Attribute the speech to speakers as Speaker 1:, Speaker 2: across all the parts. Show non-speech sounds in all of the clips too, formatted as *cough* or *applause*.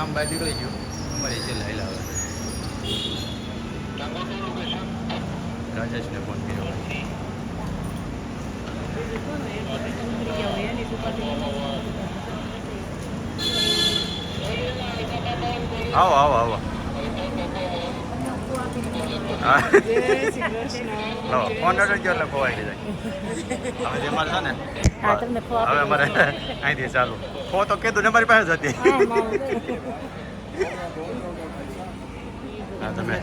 Speaker 1: ગામ બહાર નીકળી ગયું. અમારે છેલ્લે હેલા આવે રાજેશને ફોન કર્યો. આવો આવો આવો. ફોન અડો ગયો એટલે ખોવાઈ જાય. હવે અમારે છે ને હવે અમારે અહીંથી ચાલુ. ફો તો કીધું ને મારી પાસે જ હતી.
Speaker 2: હા,
Speaker 1: તમે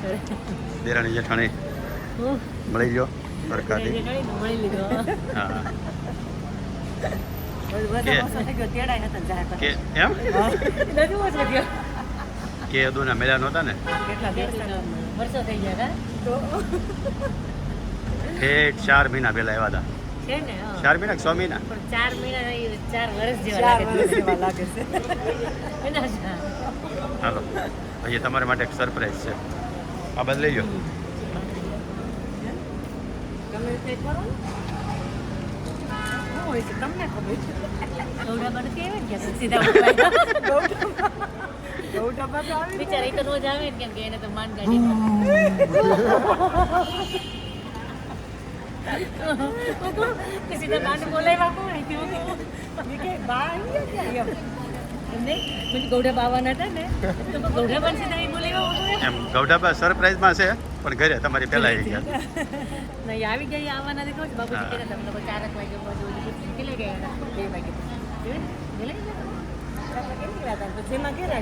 Speaker 1: દેરાણી જેઠાણી. મળી ગયો સરકારી હા. કે? એમ. કે અદુના મેળા નહોતા ને?
Speaker 2: કેટલા વર્ષો થઈ ગયા કા? તો
Speaker 1: ઠેઠ ચાર મહિના પહેલા આવ્યા હતા.
Speaker 2: છે ને
Speaker 1: ચાર મહિના છ મહિના?
Speaker 2: પણ ચાર મહિના નહીં, ચાર વર્ષ જેવા લાગે છે.
Speaker 1: હાલો અહીંયા તમારા માટે એક સરપ્રાઈઝ છે. આ બદલ
Speaker 2: લઈ છે? તમને ખબર છે. સીધા બિચારા તો રોજ આવે કેમ કે એને તો માન કાઢી સીધા બાને બોલાવ્યા કોણ? મેં કે બા આવી ગયા? એમને મને ગૌડા બાવાના હતા ને તો ગૌડા બાને સીધા અહીં બોલાવ્યા એમ?
Speaker 1: એમ ગૌડાબા સરપ્રાઈઝમાં છે પણ ઘરે તમારી પહેલા આવી ગયા
Speaker 2: નહીં આવી ગયા આવવાના દેખો બાબુજી
Speaker 1: હા.
Speaker 2: કહેતા લોકો ચારક વાગે બધું કેટલે ગયા હતા બે વાગે કેમ ગયા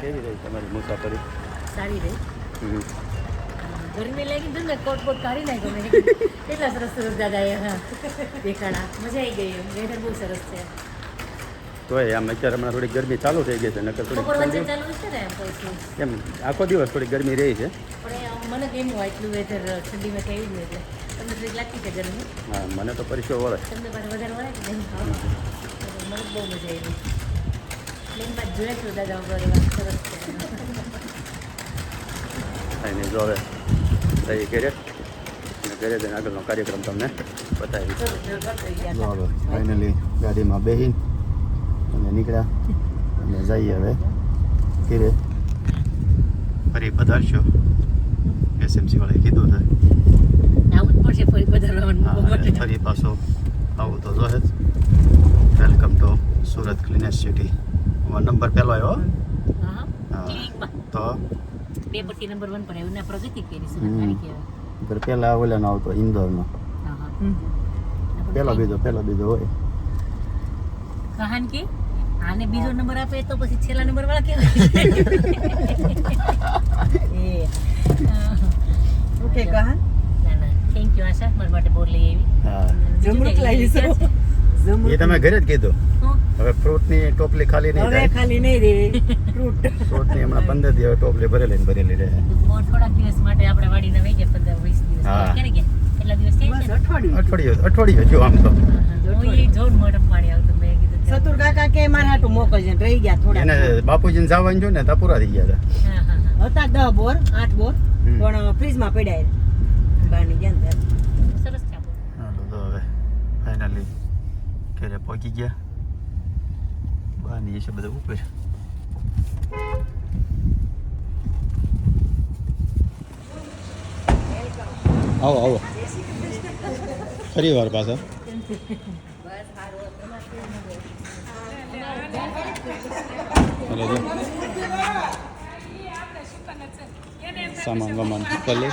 Speaker 1: કેવી રહી તમારી મુસાફરી
Speaker 2: સારી રહી. ગરમી લાગી ને કોટ કોટ કાઢી નાખ્યો. મેં કેટલા સરસ સરસ દાદા એ હા દેખાડા મજા આવી ગઈ વેધર બહુ સરસ છે.
Speaker 1: તોય આમ અત્યારે હમણાં થોડી ગરમી ચાલુ થઈ ગઈ છે નકર થોડી
Speaker 2: ચાલુ છે ને એમ
Speaker 1: આખો દિવસ થોડી ગરમી રહી છે?
Speaker 2: પણ મને કેમ હોય એટલું વેધર ઠંડીમાં થઈ જ એટલે. તમને થોડીક લાગતી છે ગરમી?
Speaker 1: હા મને તો પરિચય વળે.
Speaker 2: તમને વધારે વળે કે નહીં? મને બહુ મજા આવી. પ્લેન બાદ જોયા છો દાદા સરસ છે.
Speaker 1: કાંઈ નહીં જો હવે. જઈએ ઘેરે અને ઘરે જઈને આગળનો કાર્યક્રમ તમને બતાવી ફાઇનલી ગાડીમાં બેસી અને નીકળ્યા. અને જઈએ હવે ઘેરે. ફરી પધારશો. એસએમસી વાળાએ કીધું છે.
Speaker 2: ફરી
Speaker 1: પાછો આવું તો જોહે જ. Welcome to Surat cleanest city number પહેલો આવ્યો
Speaker 2: હા.
Speaker 1: હા. તો
Speaker 2: બે પરથી નંબર વન પર આવ્યું ને પ્રગતિ કરી સુરત કહેવાય.
Speaker 1: પર પહેલા ઓલાનો આવતો ઇન્દોરનો
Speaker 2: હા હા.
Speaker 1: પહેલો બીજો પહેલો બીજો હોય.
Speaker 2: કહાન કે આને બીજો નંબર આપે તો પછી છેલ્લા નંબર વાળા *laughs* કેવાય.
Speaker 3: ઓકે કહાન?
Speaker 2: ના ના. Thank you Asha. મારા માટે બોલી લઈ આવી.
Speaker 1: હા.
Speaker 3: જમરૂક લાવી છો?
Speaker 1: એ તમે ઘરે જ કીધું? હવે ફ્રૂટની ટોપલી ખાલી નહીં
Speaker 3: હવે ખાલી નહીં રહે. ફ્રૂટ
Speaker 1: ફ્રૂટની હમણાં પંદર દિવસ ટોપલી ભરેલી ને ભરેલી રહે.
Speaker 2: બોર થોડાક દિવસ માટે આપણે વાડીને વહી ગયા પંદર વીસ દિવસ.
Speaker 1: હા.
Speaker 2: ગયા? કેટલા દિવસ થઈ ગયા
Speaker 3: અઠવાડિયું.
Speaker 1: અઠવાડિયું અઠવાડિયું જો આમ તો.
Speaker 2: હું એ જોઉં મોઢમ પાણી આવતું મેં કીધું.
Speaker 3: સતુર કાકા કે મારા હાટું મોકલજે ને રહી ગયા થોડા
Speaker 1: એને બાપુજીને જવાનું જો ને તા પૂરા થઈ ગયા હતા.
Speaker 2: હા હા હા.
Speaker 3: હતા દસ બોર આઠ બોર. પણ ફ્રીજમાં પડ્યા બારની ગયા ને
Speaker 2: સરસ
Speaker 1: હાલો તો હવે ફાઇનલી ઘરે પહોંચી ગયા. બહારની છે બધા ઉપર આવો આવો ફરી વાર પાછા. સામાન વામાન કરી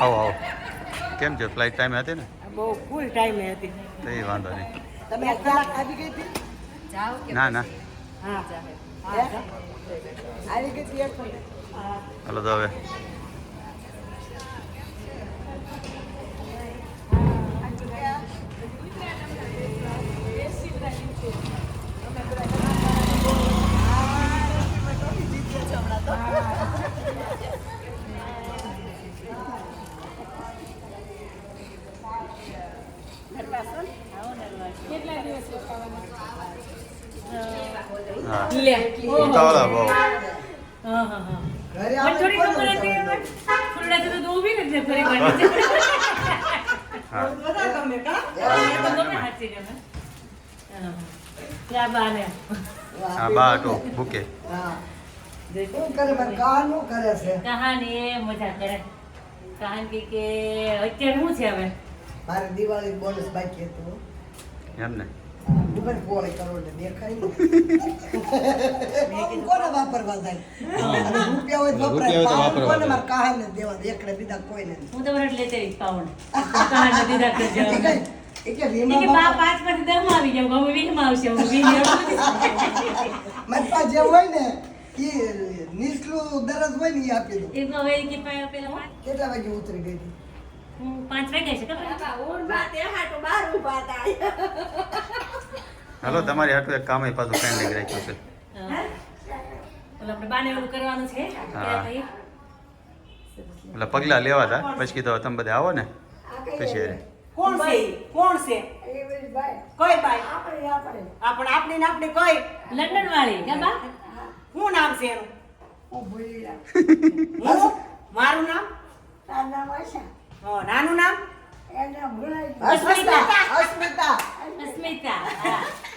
Speaker 1: આવો આવો. કેમ છે? ફ્લાઇટ ટાઈમ હતી ને?
Speaker 3: બહુ ફૂલ ટાઈમે હતી.
Speaker 1: તો એ વાંધો નહીં.
Speaker 3: તમે કલાક આવી ગઈ હતી?
Speaker 1: ના ના.
Speaker 3: હા? આવી ગઈ હતી.
Speaker 1: હાલો તો હવે.
Speaker 2: લે.
Speaker 1: ઉતાવળા બહુ
Speaker 2: હા હા હા મને થોડી ખબર હતી હવે. તો તો ઊભી નથી ફરી પાછી.
Speaker 1: હા.
Speaker 4: બધા ગમે કા?
Speaker 2: ગમે હાચી ગમે. હા. ત્યાં બાને.
Speaker 1: હા બા તો ભૂકે.
Speaker 4: હા. શું કરે મારે કાન કરે છે?
Speaker 2: કહાની એ મજા કરે. કહાની કે કે અત્યારે શું છે હવે?
Speaker 4: મારે દિવાળી બોનસ બાકી હતું.
Speaker 1: એમ ને.
Speaker 4: ઉપર કોળી કરોડ દેખાય ને કોને વાપરવા જાય? અને રૂપિયા હોય તો વપરાય.
Speaker 1: વાપરવા
Speaker 4: કોને. મારે કાહાને દેવા દે, એકડે બીજા કોઈને ને
Speaker 2: હું તો વરસ લેતી રહીશ પાઉન્ડ કહાની દીધા કરજો
Speaker 4: એ કે- એ કે
Speaker 2: એ
Speaker 4: રીમા
Speaker 2: કે બા પાંચ પછી દસ આવી જાવ હવે વીસ આવશે હું વીસ
Speaker 4: મારી પાસે જે હોય ને એ નીચલું દરજ હોય ને આપી દો
Speaker 2: હવે કે પા- પેલા
Speaker 4: કેટલા વાગે ઉતરી ગઈ હતી?
Speaker 2: હું પાંચ વાગ્યા છે ખબર?
Speaker 1: હાલો તમારી હાટું એક કામ પાછું પેન્ડિંગ રાખ્યું છે. એટલે પગલા લેવા હતા પછી કીધું તમે બધા આવો ને પછી એ.
Speaker 5: કોણ છે? કોણ છે? કોઈ બાઈ? આપણે આપણી ને આપણી કઈ?
Speaker 2: લંડન વાળી કે બા?
Speaker 5: શું નામ છે એનું? હું? મારું નામ? હા, નાનું નામ?
Speaker 4: અસ્મિતા.
Speaker 2: હા.
Speaker 4: એ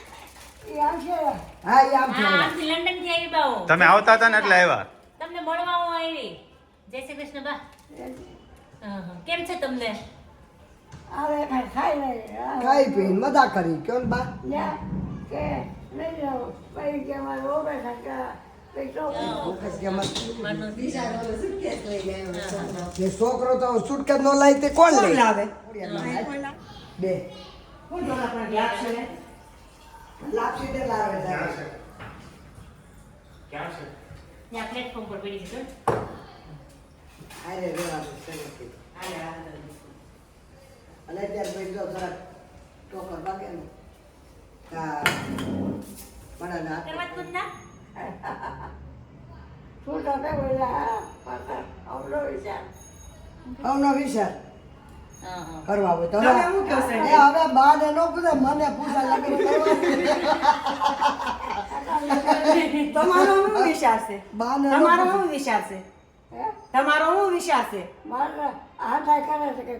Speaker 1: તમે આવતા હતા ને એટલે આવ્યા?
Speaker 2: તમને મળવા હું આવી. જય શ્રી કૃષ્ણ બા. કેમ છે તમને?
Speaker 4: ખાઈ પી મજા કરી. કેમ બા? ફોકસ કે મત
Speaker 2: માનો
Speaker 4: કે છોકરો તો સુટકેસ નો લાય તે કોણ
Speaker 5: લાવે?
Speaker 4: બે.
Speaker 5: કોણ જોડા પણ લાગશે છે.
Speaker 4: ક્યાં તે લાવે છે?
Speaker 2: ત્યાં પ્લેટફોર્મ પર પડી છે.
Speaker 4: આરે રેવાનું છે નથી. અને ત્યાર પછી જો જરા ટોકર બાકી ને તા મને ના
Speaker 2: કરવા કુદ ના?
Speaker 4: આવનો વિચાર
Speaker 2: હા, હા.
Speaker 4: કરવા હોય તો
Speaker 5: તમે
Speaker 4: હવે બાદ નો પૂછે મને પૂછા લગ્ન
Speaker 5: તમારો શું વિચાર છે? તમારો શું વિચાર છે? તમારો શું વિચાર છે?
Speaker 2: મારા આ થાય કરે છે કે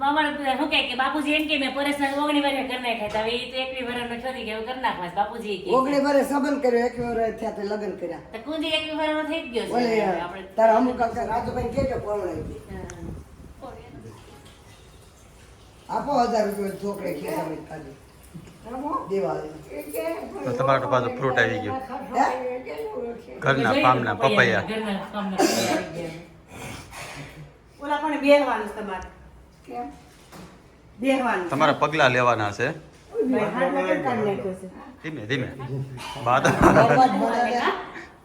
Speaker 2: બાપુજી એમ કે મેં પરેશાન ઓગણી વર્ષે કરી નાખ્યા હતા. હવે તો એકવી વર્ષનો છોરી કે કરી નાખવા બાપુજી કે
Speaker 4: ઓગણી વર્ષ સંબંધ કર્યો એક વર્ષ થયા તે લગ્ન કર્યા.
Speaker 2: તો કુંજી એકવી વર્ષનો થઈ ગયો છે. આપણે
Speaker 4: તારા અમુક અંકલ રાજુભાઈ કેજો પરણાવી આપો હજાર રૂપિયા છોકરે ખિસ્સામાં ખાલી
Speaker 1: તો તમારું તો ફ્રૂટ આવી ગયું. ઘરના પામના પપૈયા.
Speaker 5: ઓલા પણ બેરવાનું તમારે?
Speaker 1: તમારા પગલા લેવાના છે. ધીમે ધીમે.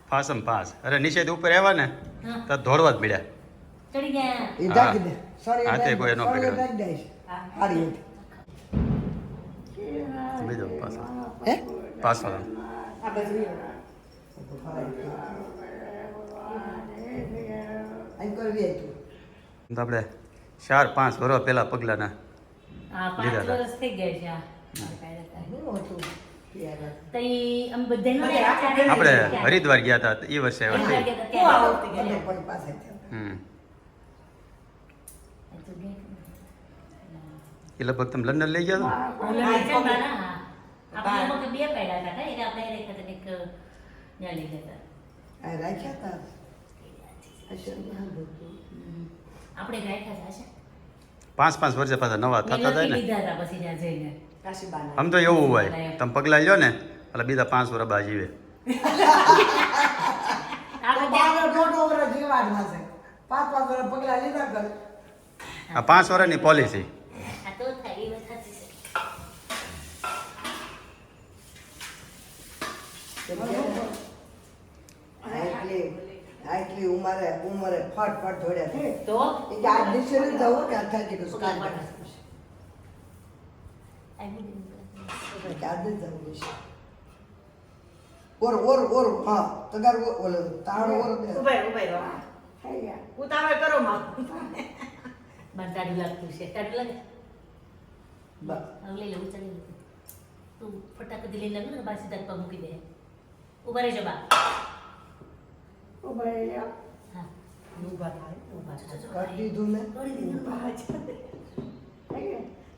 Speaker 1: ફાસમ ફાસ. અરે નિષેધ ઉપર આવ્યા ને તો ધોરવા જ મળ્યા. હાથે કોઈ એનો. બીજો પાછો. પાછો. આપણે ચાર પાંચ વર્ષ પહેલા પગલાના લીધા હતા.
Speaker 2: વર્ષ થઈ ગયા છે
Speaker 1: આપણે હરિદ્વાર ગયા હતા. એ વર્ષે. એ લગભગ તમે લંડન લઈ ગયા હતા
Speaker 4: રાખ્યા.
Speaker 2: આપણે રાખ્યા હતા, હશે?
Speaker 1: પાંચ પાંચ વર્ષે પાછા નવા થતા જાય ને. આમ તો એવું હોય તમે પગલા લ્યો ને એટલે બીજા પાંચ વર્ષ બા જીવે.
Speaker 4: છે
Speaker 1: આ પાંચ વર્ષની પોલિસી
Speaker 2: Thank છે.
Speaker 4: આટલી ઉંમરે ઉંમરે ફટ ફટ જોડ્યા છે.
Speaker 2: તો?
Speaker 4: એ કે આ દિવસે જવું કે આ થાય કે સ્કાન કરે કે જ જવું છે ઓર ઓર ઓર હા તગાર ઓલો તાળો ઓર
Speaker 5: ઉભાઈ ઉભાઈ ઉતાવળ કરો માં
Speaker 2: મને ટાઢું લાગતું છે. ટાઢું લાગે?
Speaker 4: બસ.
Speaker 2: લઈ લઉં ચાલી તું ફટાકડી લઈ લાગ્યું ને બાસી સીધા પર મૂકી દે. ઊભા રહેજો બા. હા
Speaker 5: ઊભા થાય
Speaker 2: ઊભા થજો.
Speaker 4: કરી દીધું ને?
Speaker 2: કરી દીધું.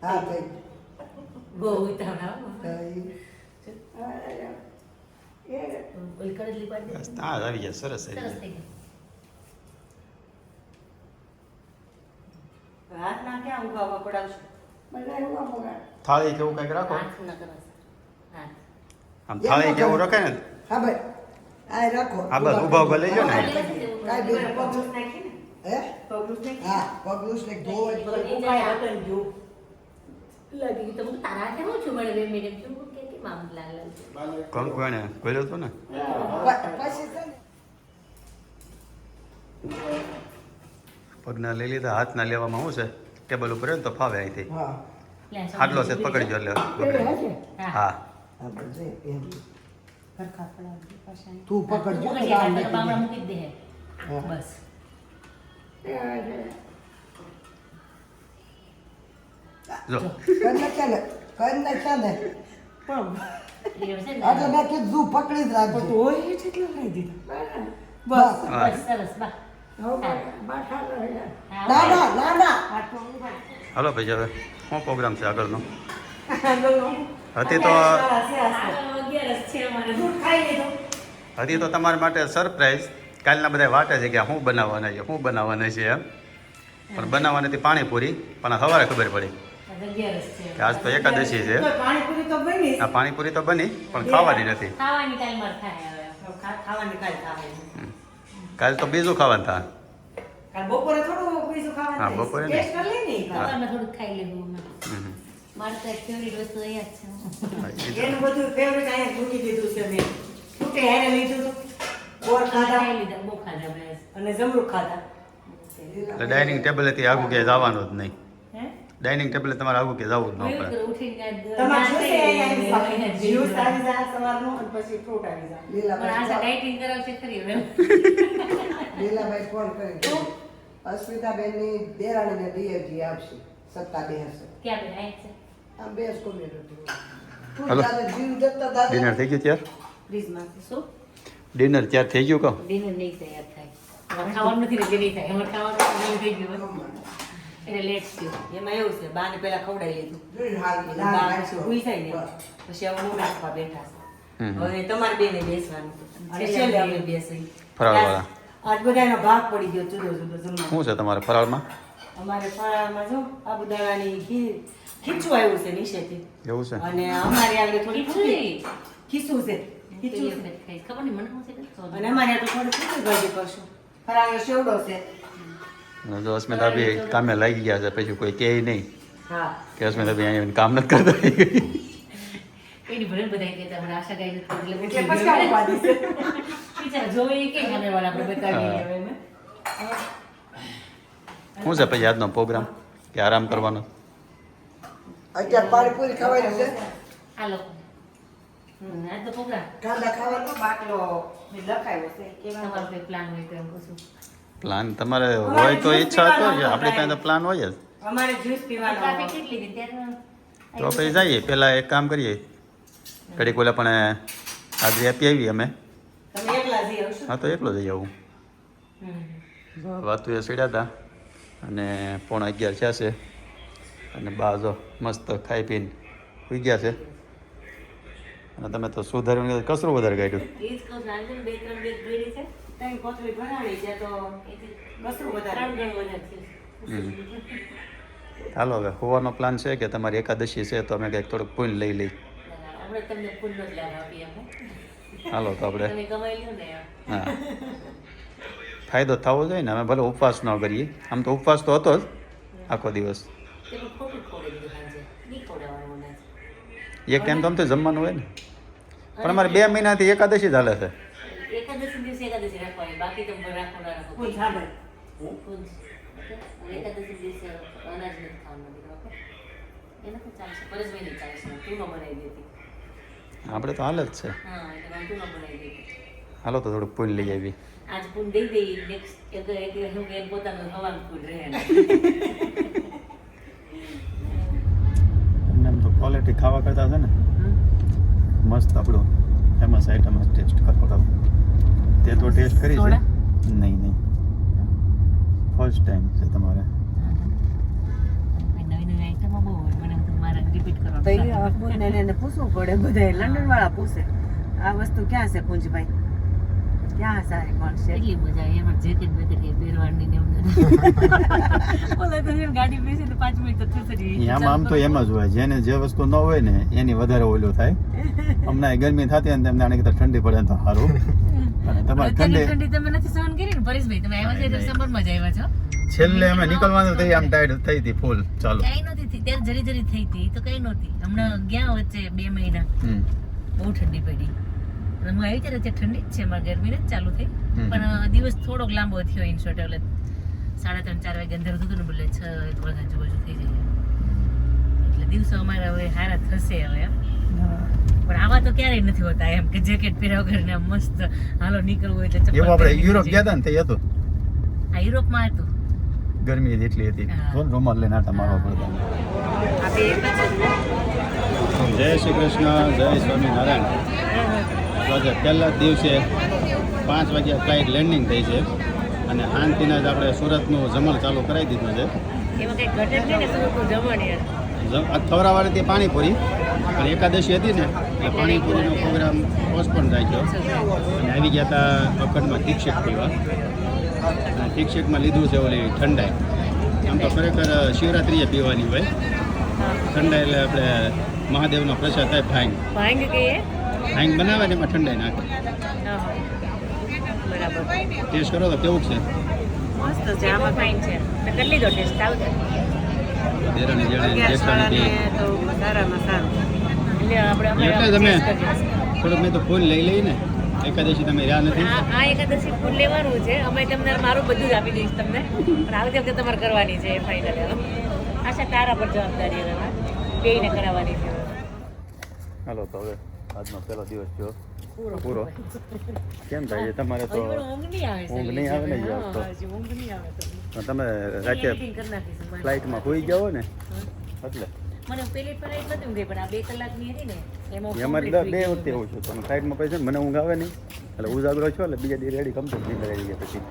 Speaker 4: હા થઈ
Speaker 2: બહુ ઉતાવળા હો.
Speaker 1: હા આવી ગયા સરસ આવી
Speaker 2: સરસ
Speaker 1: ગયા
Speaker 2: થઈ ગયું.
Speaker 5: હાથ ના ક્યાં ઊભા ઊભા પડાવશો
Speaker 1: થાળી કેવું કંઈક રાખો?
Speaker 2: હાથ ન કરો
Speaker 1: આમ થાળી કેવું રખાય ને?
Speaker 4: હા ભાઈ. આ રાખો.
Speaker 1: આ બસ ઊભા ઊભા લઈ લો ને.
Speaker 4: કાંઈ
Speaker 5: પગલું નાખી ને?
Speaker 4: હે?
Speaker 5: પગલું
Speaker 4: હા પગલું ને ધોવા જ પડે.
Speaker 5: હું કાંઈ હતું ને જોઉં.
Speaker 2: લાગી તો તારા હાથે છું મળે બે મિનિટ? છું કે કે મામ લાલ લાલ છે.
Speaker 1: કંકુ એને ને?
Speaker 4: પછી છે
Speaker 1: પગના લઈ લીધા હાથના લેવામાં શું છે? ટેબલ ઉપર તો ફાવે અહીંથી. આટલો છે પકડી જો એટલે
Speaker 2: હા
Speaker 5: પાછા.
Speaker 4: તું પકડજો
Speaker 2: બામણા મૂકી દે. બસ
Speaker 1: જો
Speaker 5: પણ
Speaker 4: મેં કીધું પકડી જ રાખજો
Speaker 5: તો હોય એ જ લઈ દીધા
Speaker 4: બસ
Speaker 2: બસ સરસ બા.
Speaker 1: હાલો ભાઈ હવે શું પ્રોગ્રામ છે આગળનો?
Speaker 5: આગળનો.
Speaker 1: હતી તો
Speaker 5: છે તો.
Speaker 2: આ અમારે.
Speaker 5: દૂધ ખાઈ લીધું.
Speaker 1: હતી તો તમારા માટે સરપ્રાઈઝ. કાલના બધા વાટે છે કે શું બનાવવાના છે શું બનાવવાના છે એમ. પણ બનાવવાની હતી પાણીપુરી પણ સવારે ખબર પડી કે આજ તો એકાદશી છે.
Speaker 5: પાણીપુરી તો બની
Speaker 1: આ પાણીપુરી તો બની પણ ખાવાની નથી. કાલ તો બીજું ખાવાનું થાય. હા બપોરે હા,
Speaker 2: મારે તો ફેવરિટ વસ્તુ અહીંયા જ છે.
Speaker 5: એનું બધું ફેવરેટ અહીંયા મૂકી દીધું છે મેં. ફ્રૂટે હારે લીધું? હતું ખાધા.
Speaker 2: લીધા બહુ ખાધા મેં
Speaker 5: અને જમરૂખ ખાધા.
Speaker 1: એટલે ડાઇનિંગ ટેબલેથી આગું ક્યાંય જવાનું જ નહીં. ડાઇનિંગ ટેબલે તમારે આગું કે જવું જ ન પડે.
Speaker 4: અસ્મિતાબેનની દેરાણી ને ડીએજી આવશે સત્તા બે હશે
Speaker 2: ક્યાં બે છે?
Speaker 1: હાલો. ડિનર થઈ ગયું ત્યાર? ડિનર ત્યાર થઈ ગયું કહો
Speaker 2: ડિનર નહીં તૈયાર થાય. અમારે ખાવાનું નથી એટલે નહીં થાય. અમારે ખાવાનું થઈ ગયું એટલે લેટ થયું.
Speaker 5: એમાં એવું છે બાને પેલા ખવડાવી લીધું. બા. થાય ને. પછી હવે હું નાખવા બેઠા છે. હવે તમારે બેને બેસવાનું અને
Speaker 2: છેલ્લે અમે
Speaker 5: બેસી
Speaker 1: ફરાળવાળા.
Speaker 5: આજ બધાનો ભાગ પડી ગયો જુદો જુદો જમવાનો.
Speaker 1: શું છે તમારે ફરાળમાં?
Speaker 5: અમારે ફળામાં જો આબુદાણાની ખી ખીચું આવ્યું છે નીચેથી
Speaker 1: એવું છે?
Speaker 5: અને અમારે આગળ થોડી
Speaker 2: ખીચડી?
Speaker 5: ખીચું છે ખીચું છે.
Speaker 2: ખબર નહીં મને શું છે
Speaker 5: અને અમારે આ તો થોડી ખીચું ભાજી કરશું. ફરાળનો સેવડો છે.
Speaker 1: જો અસ્મિતા બી કામે લાગી ગયા છે પછી કોઈ કહે નહીં.
Speaker 5: હા.
Speaker 1: કે અસ્મિતા બી અહીંયા કામ નથી કરતા.
Speaker 2: એની ભલે બધાય કહેતા મને આશા કાંઈ નથી એટલે
Speaker 5: એટલે
Speaker 2: પૂછી
Speaker 5: પછી આવું
Speaker 2: ગયું.
Speaker 5: પાડી છે. *laughs*
Speaker 2: બિચારા જોવે એ કે સામેવાળા આપણે બતાવીએ હવે
Speaker 1: શું છે પછી આજનો પ્રોગ્રામ કે આરામ કરવાનો?
Speaker 4: અત્યારે પાણીપુરી ખાવાની છે.
Speaker 2: હાલો. હમ, તો program.
Speaker 4: કાંદા ખાવાનો.
Speaker 5: બાટલો લખાયો છે કેવા
Speaker 2: તમારો કંઈ હોય તો એમ પૂછું.
Speaker 1: પ્લાન તમારે હોય તો ઈચ્છા તો છે. આપણે ત્યાં તો પ્લાન હોય જ.
Speaker 5: અમારે જ્યુસ પીવાનો
Speaker 2: Traffic કેટલી હતી ત્યારે
Speaker 1: તો પછી જઈએ. પહેલાં એક કામ કરીએ. ઘડીક ઓલા પણ આજે આપી આવી અમે.
Speaker 5: તમે એકલા જઈ આવશો?
Speaker 1: હા તો એકલો જઈ આવું. વાતું એ સીડ્યા હતા અને પોણા અગિયાર થયા છે. અને બાજો મસ્ત ખાઈ પીને સુઈ ગયા છે. અને તમે તો સુધાર્યું કસરું વધારે કાઢ્યું. ચાલો હવે હોવાનો પ્લાન છે કે તમારી એકાદશી છે તો અમે કંઈક થોડુંક પૂન લઈ લઈ. હાલો તો આપણે.
Speaker 2: તમે કમાઈ લ્યો ને
Speaker 1: હા. ફાયદો થવો જોઈએ ને અમે ભલે ઉપવાસ ન કરીએ. આમ તો ઉપવાસ તો હતો જ આખો દિવસ.
Speaker 2: તે પણ ખોટું ખોડી દીધું સાંજે નહીં
Speaker 1: એક ટાઈમ તો આમ તો જમવાનું હોય ને. પણ અમારે બે મહિનાથી એકાદશી ચાલે છે.
Speaker 2: એકાદશી દિવસે એકાદશી રાખવાની. બાકી તો રાખો ના રાખો
Speaker 5: કોઈ સાંભળ?
Speaker 2: એકાદશી દિવસે અનાજ નથી ખાવાનું એને તો ચાલશે પરેશભાઈ નહીં ચાલશે તું ન બનાવી દેતી
Speaker 1: આપણે તો હાલ જ છે.
Speaker 2: હા એટલે હું બનાવી દેતી
Speaker 1: હાલો તો થોડુંક પૂન લઈ આવી.
Speaker 2: આજ પૂન દઈ દઈ. નેક્સ્ટ એક એક હું કે પોતાનું હવાનું પૂન રહે
Speaker 1: ક્વોલિટી ખાવા કરતા છે ને? મસ્ત આપણું ફેમસ આઈટમ ટેસ્ટ કરો તે તો ટેસ્ટ કરી છે. નહીં નહીં. ફર્સ્ટ ટાઈમ છે તમારે.
Speaker 3: પૂછવું પડે. બધા લંડન વાળા પૂછે. આ વસ્તુ ક્યાં છે કુંજભાઈ ક્યાં સારી મળશે
Speaker 2: એટલી મજા એમાં જેકેટ બેકેટ કે પહેરવાની ને એમ ઓલા તો એમ ગાડી બેસી તો પાંચ મિનિટ તો થશે
Speaker 1: આમ આમ તો એમ જ હોય જેને જે વસ્તુ ન હોય ને એની વધારે ઓલું થાય. હમણાં ગરમી થતી ને તેમને આને કરતાં ઠંડી પડે તો સારું. તમારે ઠંડી
Speaker 2: ઠંડી તમે નથી સહન કરી ને પરેશભાઈ તમે આવ્યા છે
Speaker 1: નહીં,
Speaker 2: સમરમાં જ આવ્યા છો?
Speaker 1: છેલ્લે અમે નીકળવાનું થઈ આમ ટાઈડ થઈ હતી ફૂલ ચાલો.
Speaker 2: કઈ નહોતી થઈ ત્યારે જરી જરી થઈ હતી તો કઈ નહોતી. હમણાં ગયા વચ્ચે બે મહિના. બહુ ઠંડી પડી. હું આવી ત્યારે ત્યાં ઠંડી જ છે અમારે ગરમી જ ચાલુ થઈ. પણ દિવસ થોડોક લાંબો થયો ઇન શોર્ટ એટલે સાડા ત્રણ ચાર વાગે અંધારું થતું ને બોલે છ વાગે આજુબાજુ થઈ જાય એટલે દિવસો અમારા હવે હારા થશે હવે. એમ. પણ આવા તો ક્યારેય નથી હોતા એમ કે જેકેટ પહેર્યા વગર ને આમ મસ્ત હાલો નીકળવું હોય એટલે ચપ્પલ
Speaker 1: એવું આપણે યુરોપ. ગયા હતા ને તે હતું?
Speaker 2: આ યુરોપમાં હતું.
Speaker 1: ગરમી એટલી હતી.
Speaker 2: હા.
Speaker 1: રૂમાલ લઈને આટા મારવા પડતા?
Speaker 2: આ બે એક જ
Speaker 1: જય શ્રી કૃષ્ણ જય સ્વામિનારાયણ. આજે પહેલા દિવસે પાંચ વાગ્યા ફ્લાઇટ લેન્ડિંગ થઈ છે. અને શાંતિના જ આપણે સુરતનું જમણ ચાલુ કરાવી દીધું છે.
Speaker 2: એમાં કઈ ઘટે જ નહીં ને સુરતનું જમણ યાર?
Speaker 1: જમ- આ થવરાવાળી તે પાણીપુરી. અને એકાદશી હતી ને એટલે પાણીપુરીનો પ્રોગ્રામ પોસ્ટપોન રાખ્યો અને આવી ગયા હતા અખંડમાં ઠીકશેક પીવા. અને ઠીકશેકમાં લીધું છે ઓલી ઠંડાઈ. આમ તો ખરેખર શિવરાત્રિએ પીવાની હોય. ઠંડા એટલે આપણે મહાદેવનો પ્રસાદ થાય ભાંગ.
Speaker 2: ભાંગ કે
Speaker 1: ફાઈન બનાવે ને એમાં ઠંડાઈ નાખે.
Speaker 2: હા. બરાબર
Speaker 1: ટેસ્ટ કરો તો કેવું છે?
Speaker 3: મસ્ત છે આમાં
Speaker 2: ફાઇન છે. તો કરી લીધો ટેસ્ટ આવશે
Speaker 1: દેરાણી જેણે બે
Speaker 3: તો. સારામાં સારું.
Speaker 2: એટલે આપણે
Speaker 1: એટલે તમે થોડુંક મેં તો ફૂલ લઈ લઈ ને એકાદશી તમે રહ્યા નથી.
Speaker 2: આ આ એકાદશી ફૂલ લેવાનું છે. અમે તમને મારું બધું જ આપી દઈશ તમને. પણ આવી વખતે તમારે કરવાની છે એ ફાઇનલ આશા તારા પર જવાબદારી હવે બેયને કરાવવાની છે
Speaker 1: હાલો તો હવે આજનો પહેલો દિવસ જો.
Speaker 2: પૂરો
Speaker 1: કેમ થાય? છે તમારે તો
Speaker 2: ઊંઘ નહીં આવે
Speaker 1: નહીં ને તો.
Speaker 2: નહીં
Speaker 1: તમે રાતે. ફ્લાઇટમાં હોઈ જાઓ ને? એટલે.
Speaker 2: મને પેલી ફ્લાઇટ નથી ઊંઘી પણ આ બે કલાકની હતી ને એમાં
Speaker 1: બે વખતે છું તમે ફ્લાઇટમાં પૈસા મને ઊંઘ આવે નહીં. એટલે ઉજાગરો છો એટલે બીજા દી રેડી કમ્પ્લીટ નીંદર આવી ગયા પછી.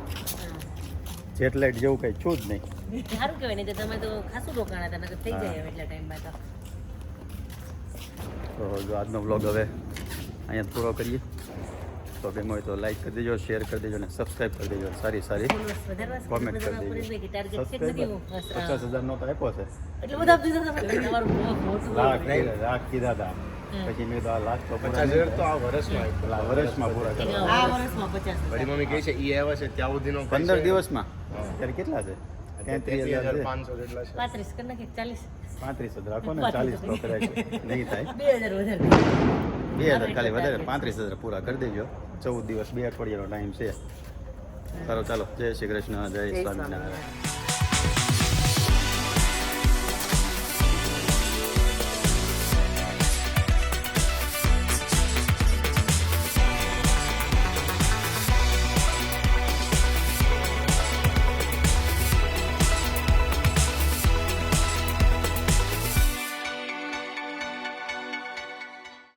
Speaker 1: જેટ લાઇટ જેવું કંઈ છું જ નહીં.
Speaker 2: સારું કહેવાય ને તમે તો ખાસું રોકાણા હતા થઈ જાય એટલા ટાઈમમાં તો.
Speaker 1: તો જો આજનો વ્લોગ હવે અહીંયા પૂરો કરીએ. તો ગમ્યો હોય તો લાઈક કરી દેજો શેર કરી દેજો અને સબસ્ક્રાઈબ કરી દેજો. સારી સારી? કોમેન્ટ કરી દેજો. પચાસ હજાર હજારનો તો આપ્યો છે. લાખ નહીં, લાખ કીધા હતા. પછી મેં તો આ લાખ તો
Speaker 6: પચાસ હજાર તો આ વર્ષમાં.
Speaker 1: પેલા વર્ષમાં પૂરા કરવા
Speaker 2: આ.
Speaker 6: મમ્મી કહે છે એ આવ્યા છે ત્યાં સુધીનો
Speaker 1: પંદર દિવસમાં. ત્યારે કેટલા છે? હજાર
Speaker 6: હજાર
Speaker 1: છે.
Speaker 6: પાંચસો જેટલા છે.
Speaker 2: પાંત્રીસ કરી નાખીએ, ચાલીસ.
Speaker 1: પાંત્રીસ હજાર રાખો ને ચાલીસ તો કદાચ નહીં થાય. *laughs*
Speaker 2: બે હજાર વધારે
Speaker 1: બે હજાર ખાલી વધારે પાંત્રીસ હજાર પૂરા કરી દેજો. ચૌદ દિવસ બે અઠવાડિયાનો ટાઈમ છે. સારો ચાલો. જય શ્રી કૃષ્ણ જય સ્વામિનારાયણ.